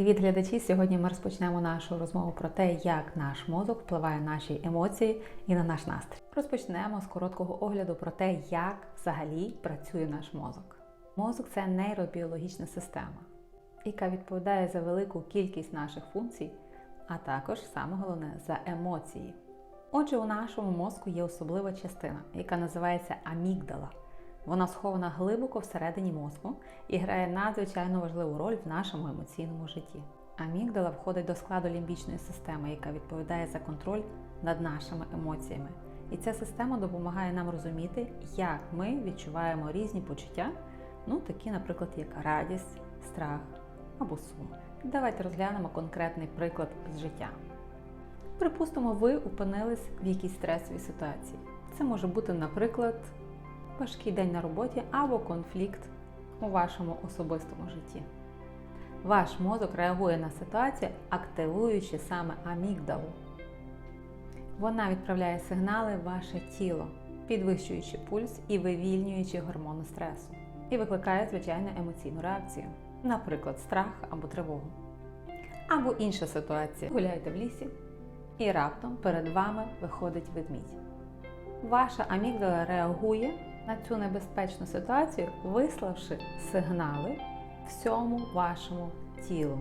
Привіт, глядачі! Сьогодні ми розпочнемо нашу розмову про те, як наш мозок впливає на наші емоції і на наш настрій. Розпочнемо з короткого огляду про те, як взагалі працює наш мозок. Мозок це нейробіологічна система, яка відповідає за велику кількість наших функцій, а також саме головне за емоції. Отже, у нашому мозку є особлива частина, яка називається амігдала. Вона схована глибоко всередині мозку і грає надзвичайно важливу роль в нашому емоційному житті. Амігдала входить до складу лімбічної системи, яка відповідає за контроль над нашими емоціями. І ця система допомагає нам розуміти, як ми відчуваємо різні почуття, ну такі, наприклад, як радість, страх або сум. Давайте розглянемо конкретний приклад з життя. Припустимо, ви опинились в якійсь стресовій ситуації. Це може бути, наприклад, важкий день на роботі або конфлікт у вашому особистому житті. Ваш мозок реагує на ситуацію, активуючи саме амігдалу. Вона відправляє сигнали в ваше тіло, підвищуючи пульс і вивільнюючи гормони стресу, і викликає звичайну емоційну реакцію, наприклад, страх або тривогу. Або інша ситуація. Гуляєте в лісі, і раптом перед вами виходить ведмідь. Ваша амігдала реагує на цю небезпечну ситуацію, виславши сигнали всьому вашому тілу.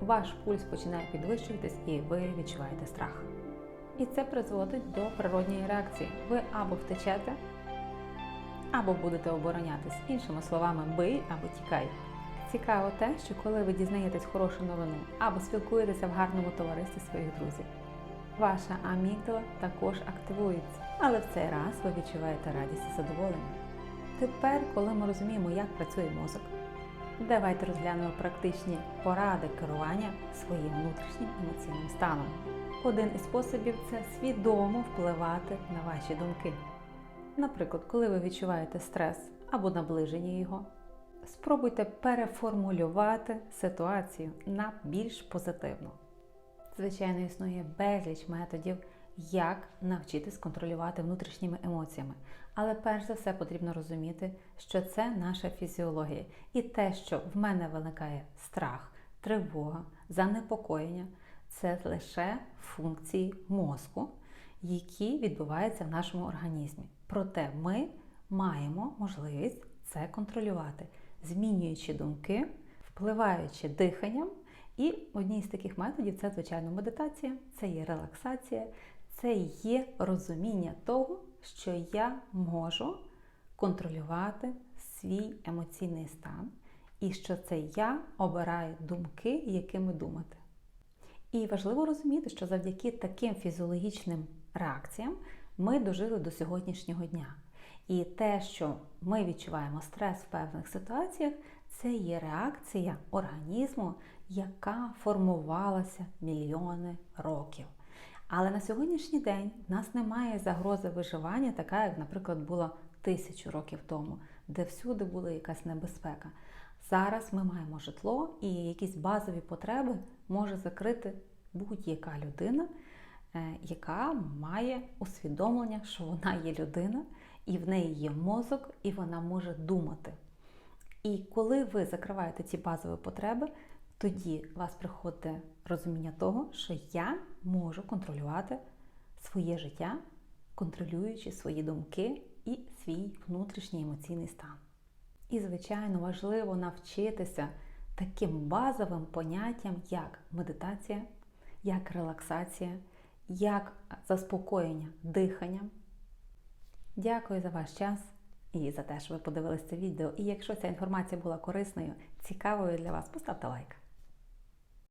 Ваш пульс починає підвищуватись і ви відчуваєте страх. І це призводить до природньої реакції. Ви або втечете, або будете оборонятись. Іншими словами, бий або тікай. Цікаво те, що коли ви дізнаєтесь хорошу новину або спілкуєтеся в гарному товаристві своїх друзів, ваша амігдала також активується, але в цей раз ви відчуваєте радість і задоволення. Тепер, коли ми розуміємо, як працює мозок, давайте розглянемо практичні поради керування своїм внутрішнім емоційним станом. Один із способів це свідомо впливати на ваші думки. Наприклад, коли ви відчуваєте стрес або наближення його, спробуйте переформулювати ситуацію на більш позитивну. Звичайно, існує безліч методів, як навчитись контролювати внутрішніми емоціями. Але перш за все потрібно розуміти, що це наша фізіологія. І те, що в мене виникає страх, тривога, занепокоєння це лише функції мозку, які відбуваються в нашому організмі. Проте ми маємо можливість це контролювати, змінюючи думки, впливаючи диханням. І одній з таких методів це, звичайно, медитація, це є релаксація, це є розуміння того, що я можу контролювати свій емоційний стан, і що це я обираю думки, якими думати. І важливо розуміти, що завдяки таким фізіологічним реакціям ми дожили до сьогоднішнього дня. І те, що ми відчуваємо стрес в певних ситуаціях, це є реакція організму, яка формувалася мільйони років. Але на сьогоднішній день в нас немає загрози виживання, така, як, наприклад, була тисячу років тому, де всюди була якась небезпека. Зараз ми маємо житло і якісь базові потреби може закрити будь-яка людина, яка має усвідомлення, що вона є людина, і в неї є мозок, і вона може думати. І коли ви закриваєте ці базові потреби, тоді у вас приходить розуміння того, що я можу контролювати своє життя, контролюючи свої думки і свій внутрішній емоційний стан. І, звичайно, важливо навчитися таким базовим поняттям, як медитація, як релаксація, як заспокоєння диханням. Дякую за ваш час і за те, що ви подивилися це відео. І якщо ця інформація була корисною, цікавою для вас, поставте лайк.